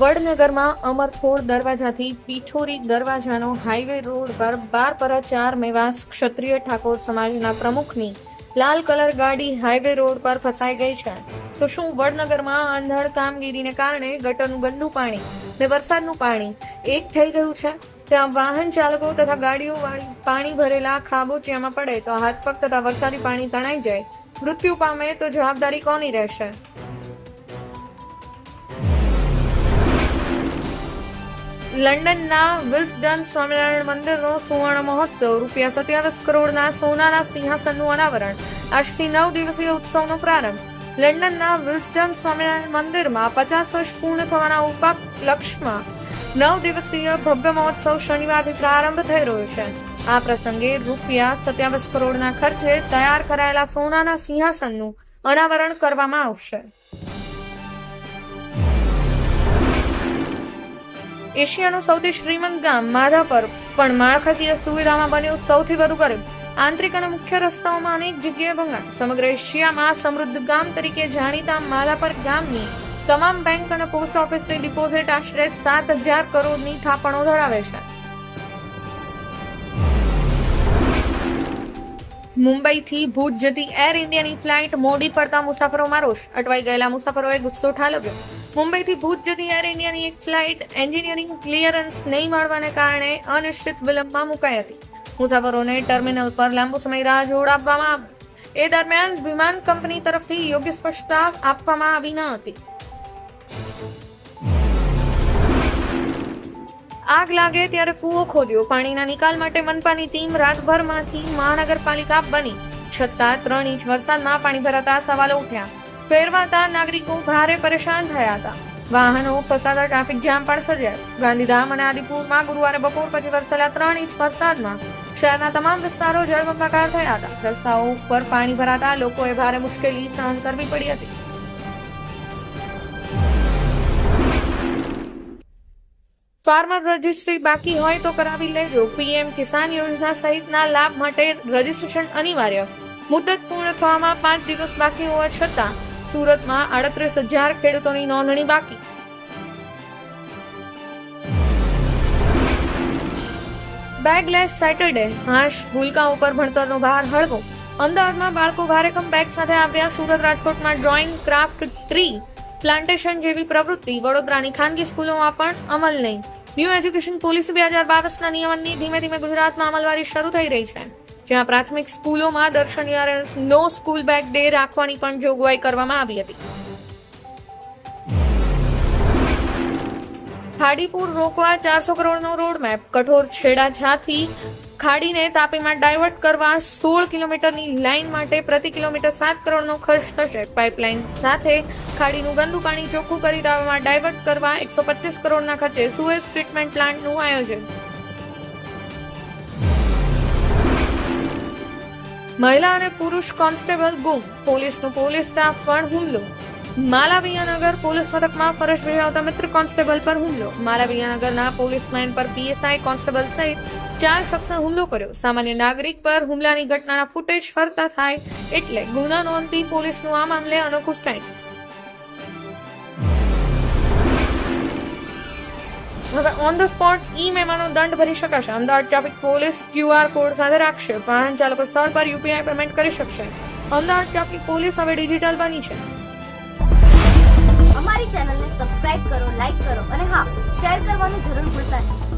વડનગરમાં અમરથોડ દરવાજાથી Pithori દરવાજાનો highway road પર બારપરા ચાર મેવાસ ક્ષત્રિય ઠાકોર સમાજના પ્રમુખની લાલ કલર ગાડી હાઈવે રોડ પર ફસાઈ ગઈ છે. તો શું વડનગરમાં અંધળ કામગીરીને કારણે ગટરનું ગંદુ પાણી ને વરસાદનું પાણી એક થઈ ગયું છે? ત્યાં વાહન ચાલકો તથા ગાડીઓ પાણી ભરેલા ખાબોચિયામાં પડે તો હાથ પગ તથા વરસાદી પાણી તણાઈ જાય. મૃત્યુ પામે તો જવાબદારી કોની રહેશે? લંડનના વિલ્સડન સ્વામિનારાયણ મંદિરનો સુવર્ણ મહોત્સવ. રૂપિયા સત્યાવીસ કરોડના સોનાના સિંહાસનનું અનાવરણ. આજથી નવ દિવસીય ઉત્સવનો પ્રારંભ. લંડનના વિલ્સડન સ્વામિનારાયણ મંદિરમાં પચાસ વર્ષ પૂર્ણ થવાના ઉપલક્ષમાં નવ દિવસીય ભવ્ય મહોત્સવ શનિવારથી પ્રારંભ થઈ રહ્યો છે. આ પ્રસંગે રૂપિયા સત્યાવીસ કરોડના ખર્ચે તૈયાર કરાયેલા સોનાના સિંહાસનનું અનાવરણ કરવામાં આવશે. એશિયાનું સૌથી શ્રીમંત ગામ માધાપર પણ માળખાકીય સુવિધામાં બન્યું સૌથી વધુ ગરીબ. આંતરિક અને મુખ્ય રસ્તાઓમાં અનેક જગ્યાએ ભંગાણ. સમગ્ર એશિયામાં સમૃદ્ધ ગામ તરીકે જાણીતા માધાપર ગામની તમામ બેંક અને પોસ્ટ ઓફિસની ડિપોઝિટ આશરે સાત હજાર કરોડની થાપણો ધરાવે છે. મુંબઈથી ભુજ જતી એર ઇન્ડિયાની ફ્લાઇટ મોડી પડતા મુસાફરોમાં રોષ. અટવાઈ ગયેલા મુસાફરોએ ગુસ્સો ઠાલવ્યો. મુંબઈથી ભુજ જતી એર ઇન્ડિયાની એક ફ્લાઇટ એન્જિનિયરિંગ ક્લિયરન્સ નહીં મળવાને કારણે અનિશ્ચિત વિલંબમાં મુકાઈ હતી. મુસાફરોને ટર્મિનલ પર લાંબો સમય રાહ જોડાવવામાં આવી. એ દરમિયાન વિમાન કંપની તરફથી યોગ્ય સ્પષ્ટતા આપવામાં આવી ન હતી. આગ લાગે ત્યારે કૂવો ખોદ્યો. પાણીના નિકાલ માટે મનપાની ટીમ રાતભરમાંથી મહાનગરપાલિકા બની. છતાં ત્રણ ઇંચ વરસાદમાં પાણી ભરાતા સવાલો ઉઠ્યા. ફેરવાતા નાગરિકો ભારે પરેશાન થયા હતા. વાહનો, ફસાતા ટ્રાફિક જામ પણ સર્જાયો. ગાંધીધામ અને આદિપુરમાં ગુરુવારે બપોર પછી વરસેલા ત્રણ ઇંચ વરસાદમાં શહેરના તમામ વિસ્તારો જળબંબાકાર થયા હતા. રસ્તાઓ ઉપર પાણી ભરાતા લોકોએ ભારે મુશ્કેલી સહન કરવી પડી હતી. ફાર્મર રજિસ્ટ્રી બાકી હોય તો કરાવી લેજો. પીએમ કિસાન યોજના સહિતના લાભ માટે રજિસ્ટ્રેશન અનિવાર્ય. મુદત પૂર્ણ થવામાં પાંચ દિવસ બાકી હોવા છતાં સુરતમાં આડત્રીસ હજાર ખેડૂતોની નોંધણી બાકી. બેગલેસ સેટરડે હાશ ભૂલકા ઉપર ભણતરનો ભાર હળવો. અમદાવાદમાં બાળકો ભારેકમ બેગ સાથે આવ્યા સુરત રાજકોટમાં ડ્રોઈંગ ક્રાફ્ટ ટ્રી પ્લાન્ટેશન જેવી પ્રવૃત્તિ વડોદરાની ખાનગી સ્કૂલોમાં પણ અમલ નહીં. ન્યૂ એજ્યુકેશન પોલિસી બે હજાર બાવીસના નિયમનની ધીમે ધીમે ગુજરાતમાં અમલવારી શરૂ થઈ રહી છે. જ્યાં પ્રાથમિક સ્કૂલોમાં દર શનિવારે નો સ્કૂલ બેગ ડે રાખવાની પણ જોગવાઈ કરવામાં આવી હતી. ખાડીપુર રોકવા ચારસો કરોડનો રોડમેપ કઠોર છેડાછાથી ખાડીને તાપીમાં ડાયવર્ટ કરવા સોળ કિલોમીટરની લાઇન માટે પ્રતિ કિલોમીટર સાત કરોડનો ખર્ચ થશે. પાઇપલાઇન સાથે ખાડીનું ગંદુ પાણી ચોખ્ખું કરી તાપીમાં ડાયવર્ટ કરવા એકસો પચીસ કરોડના ખર્ચે સુએઝ ટ્રીટમેન્ટ પ્લાન્ટનું આયોજન. મહિલા અને પુરુષ કોન્સ્ટેબલ ગુમ પોલીસનો પોલીસ સ્ટાફ પર હુમલો. માલાવિયાનગર પોલીસ મથકમાં ફરજ બજાવતા મિત્ર કોન્સ્ટેબલ પર હુમલો. માલાવિયાનગરના પોલીસમેન પર પીએસઆઈ કોન્સ્ટેબલ સહિત ચાર શખ્સે હુમલો કર્યો. સામાન્ય નાગરિક પર હુમલાની ઘટનાના ફૂટેજ ફરતા થાય એટલે ગુના નોંધતી પોલીસનું આ મામલે અનોખું સ્ટેન્ડ. હવે ઓન ધ સ્પોટ ઈ મેમાનો દંડ ભરી શકાશે. Ahmedabad traffic police QR code સાથે રાખશે. વાહન ચાલકો સ્થળ પર યુપીઆઈ પેમેન્ટ કરી શકશે. અમદાવાદ ટ્રાફિક પોલીસ હવે ડિજિટલ બની છે. અમારી ચેનલને સબસ્ક્રાઇબ કરો લાઈક કરો અને હા શેર કરવાનું જરૂર ભૂલતા નહીં.